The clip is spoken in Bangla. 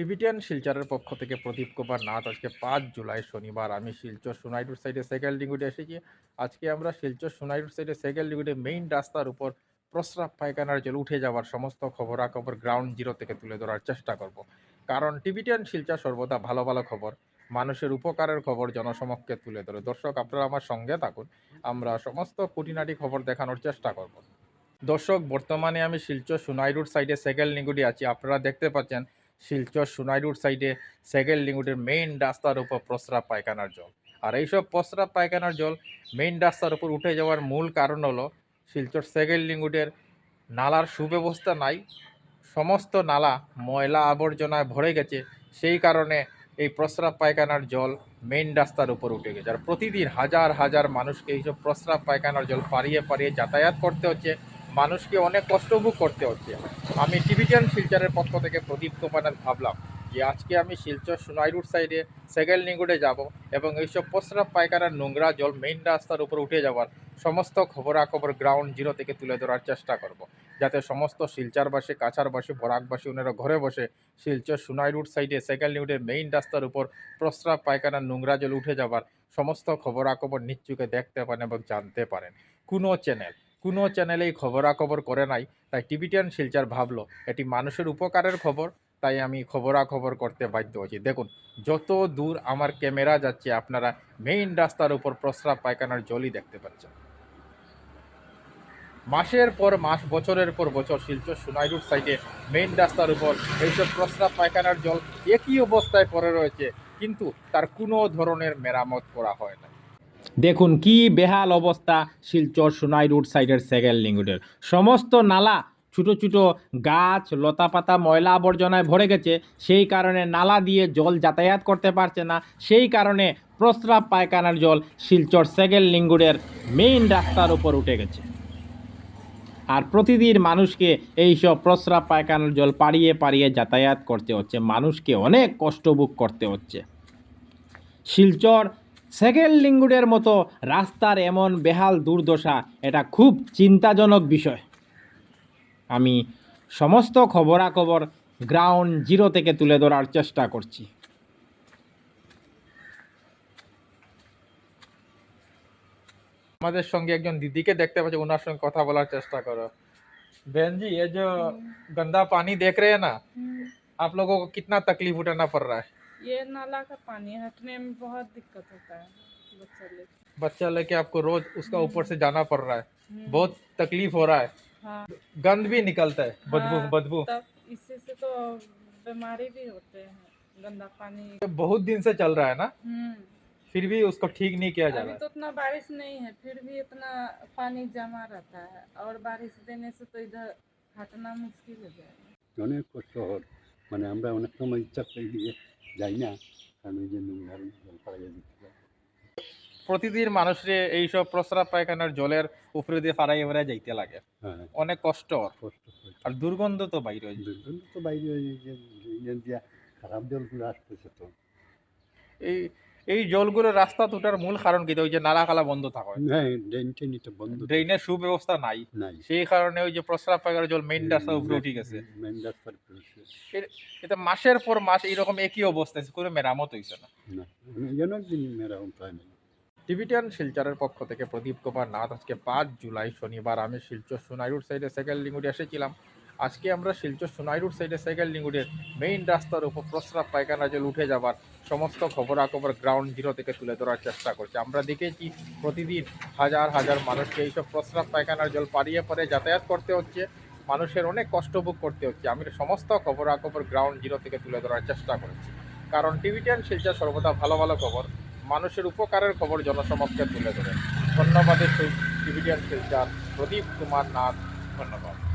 টিবিটিয়ান শিলচরের পক্ষ থেকে প্রদীপ কুমার নাথ, আজকে পাঁচ জুলাই শনিবার। আমি শিলচর সোনাইডুর সাইডে সাইকেল লিগুডে এসেছি আজকে আমরা শিলচর সোনাইডুর সাইডে সাইকেল লিগুডে মেইন রাস্তার উপর প্রস্রাব পায়খানার জল উঠে যাওয়ার সমস্ত খবরাখবর গ্রাউন্ড জিরো থেকে তুলে ধরার চেষ্টা করব। কারণ টিভিটিয়ান শিলচর সর্বদা ভালো ভালো খবর। মানুষের উপকারের খবর জনসমক্ষে তুলে ধরে। দর্শক, আপনারা আমার সঙ্গে থাকুন। আমরা সমস্ত খুঁটিনাটি খবর দেখানোর চেষ্টা করব। দর্শক, বর্তমানে আমি শিলচর সোনাইরুড সাইডে সেকেল নিগুডি আছি। আপনারা দেখতে পাচ্ছেন শিলচর সোনাইরুড সাইডে সেকেল লিঙ্গুডের মেইন রাস্তার উপর প্রস্রাব পায়খানার জল। আর এইসব প্রস্রাব পায়খানার জল মেইন রাস্তার উপর উঠে যাওয়ার মূল কারণ হলো শিলচর সেকেল লিঙ্গুডের নালার সুব্যবস্থা নাই। সমস্ত নালা ময়লা আবর্জনায় ভরে গেছে। সেই কারণে এই প্রস্রাব পায়খানার জল মেইন রাস্তার উপর উঠে গেছে। আর প্রতিদিন হাজার হাজার মানুষকে এইসব প্রস্রাব পায়খানার জল পাড়িয়ে পাড়িয়ে যাতায়াত করতে হচ্ছে। মানুষকে অনেক কষ্ট ভোগ করতে হচ্ছে। আমি টিভিটিয়ান শিলচরের পক্ষ থেকে প্রদীপ কুমার ভাবলাম যে আজকে আমি শিলচর সোনাই রুট সাইডে সেকেল নিগুড়ে যাব এবং এইসব প্রস্রাব পায়খানার নোংরা জল মেইন রাস্তার উপর উঠে যাওয়ার সমস্ত খবরাখবর গ্রাউন্ড জিরো থেকে তুলে ধরার চেষ্টা করব। যাতে সমস্ত শিলচরবাসী কাছারবাসী বরাকবাসী ওনারা ঘরে বসে শিলচর সোনাই রুট সাইডে সেকেল নিগুড়ের মেইন রাস্তার উপর প্রস্রাব পায়খানার নোংরা জল উঠে যাওয়ার সমস্ত খবরাখবর নিশ্চুকে দেখতে পারেন এবং জানতে পারেন। কোনো চ্যানেল কোনো চ্যানেলেই খবরাখবর করে নাই, তাই টিভিটিয়ান শিলচার ভাবলো, এটি মানুষের উপকারের খবর তাই আমি খবরাখবর করতে বাধ্য হচ্ছি দেখুন, যত দূর আমার ক্যামেরা যাচ্ছে, আপনারা মেইন রাস্তার উপর প্রস্রাব পায়খানার জলই দেখতে পাচ্ছেন। মাসের পর মাস, বছরের পর বছর শিলচর সোনাইরুট সাইডে মেইন রাস্তার উপর এইসব প্রস্রাব পায়খানার জল একই অবস্থায় পড়ে রয়েছে, কিন্তু তার কোনো ধরনের মেরামত করা হয় না দেখুন কি বেহাল অবস্থা শিলচর সোনাই রুট সাইডের সেকেল লিঙ্গুডের সমস্ত নালা ছোটো ছোটো গাছ, লতাপাতা, ময়লা আবর্জনায় ভরে গেছে। সেই কারণে নালা দিয়ে জল যাতায়াত করতে পারছে না। সেই কারণে প্রস্রাব পায়খানার জল শিলচর সেকেল লিঙ্গুডের মেইন রাস্তার উপর উঠে গেছে। আর প্রতিদিন মানুষকে এইসব প্রস্রাব পায়খানার জল পাড়িয়ে পাড়িয়ে যাতায়াত করতে হচ্ছে। মানুষকে অনেক কষ্ট ভোগ করতে হচ্ছে। শিলচর সেকেন্ড লিঙ্গুডের মতো রাস্তার এমন বেহাল দুর্দশা এটা খুব চিন্তাজনক বিষয় আমি সমস্ত খবরাখবর গ্রাউন্ড জিরো থেকে তুলে ধরার চেষ্টা করছি আমাদের সঙ্গে একজন দিদিকে দেখতে পাচ্ছি ওনার সঙ্গে কথা বলার চেষ্টা করো बहन जी ये जो गंदा पानी देख रहे हैं ना हम्म, आप लोगों को कितना तकलीफ उठाना पड़ रहा है ये नाला का पानी हटने में बहुत दिक्कत होता है बच्चा लेके बच्चा लेके आपको रोज उसका हम्म। ऊपर से जाना पड़ रहा है। हम्म। बहुत तकलीफ़ हो रहा है। हाँ। गंद भी निकलता है बदबू हाँ, बदबू इससे से तो बीमारी भी होते हैं गंदा पानी। तो बहुत दिन से चल रहा है ना हम्म। फिर भी उसको ठीक नहीं किया जा रहा तो उतना बारिश नहीं है फिर भी इतना पानी जमा रहता है और बारिश देने से तो इधर हटना मुश्किल हो जाएगा। মানে আমরা অনেক সময় ইচ্ছা করে দিয়ে যাই না কারণ ওই যে নোংরা। প্রতিদিন মানুষের এইসব প্রস্রাব পায়খানার জলের উপরে দিয়ে ফারাই ফারাই যাইতে লাগে। হ্যাঁ। অনেক কষ্ট। কষ্ট আর দুর্গন্ধ তো বাইরে হয়। দুর্গন্ধ তো বাইরে ইয়ে খারাপ জলগুলো আসতেছে তো। এই এই জলগুলো রাস্তা তোটার মূল কারণ কি? ওই যে নালা খালা বন্ধ থাকে। হ্যাঁ বন্ধ ড্রেনের সুব্যবস্থা নাই। সেই কারণে ওই যে প্রস্রাব পায়খানার জল মেইন রাস্তার উপরে উঠে গেছে। মেন রাস্তার উপরে উঠে গেছে। এটা মাসের পর মাস এইরকম একই অবস্থা আছে, কোনো মেরামত হইছে না। টিভিটিয়ান শিলচরের পক্ষ থেকে প্রদীপ কুমার নাথ আজকে পাঁচ জুলাই শনিবার। আমি শিলচর সোনাইরুড সাইডে সেকেন্ড লিঙ্গুডি এসেছিলাম। আজকে আমরা শিলচর সোনাইরুড সাইডে সাইকেল লিঙ্গুডের মেইন রাস্তার উপর প্রস্রাব পায়খানা জল উঠে যাবার সমস্ত খবরাখবর গ্রাউন্ড জিরো থেকে তুলে ধরার চেষ্টা করছি। আমরা দেখেছি প্রতিদিন হাজার হাজার মানুষকে এইসব প্রস্রাব পায়খানার জল পাড়িয়ে পরে যাতায়াত করতে হচ্ছে। মানুষের অনেক কষ্ট ভোগ করতে হচ্ছে। আমি সমস্ত খবরাখবর গ্রাউন্ড জিরো থেকে তুলে ধরার চেষ্টা করেছি। কারণ টিভিটিয়ান শিলচর সর্বদা ভালো ভালো খবর। মানুষের উপকারের খবর জনসমক্ষে তুলে ধরে। ধন্যবাদের সহিত টিভিটিয়ান শিলচর। প্রদীপ কুমার নাথ, ধন্যবাদ।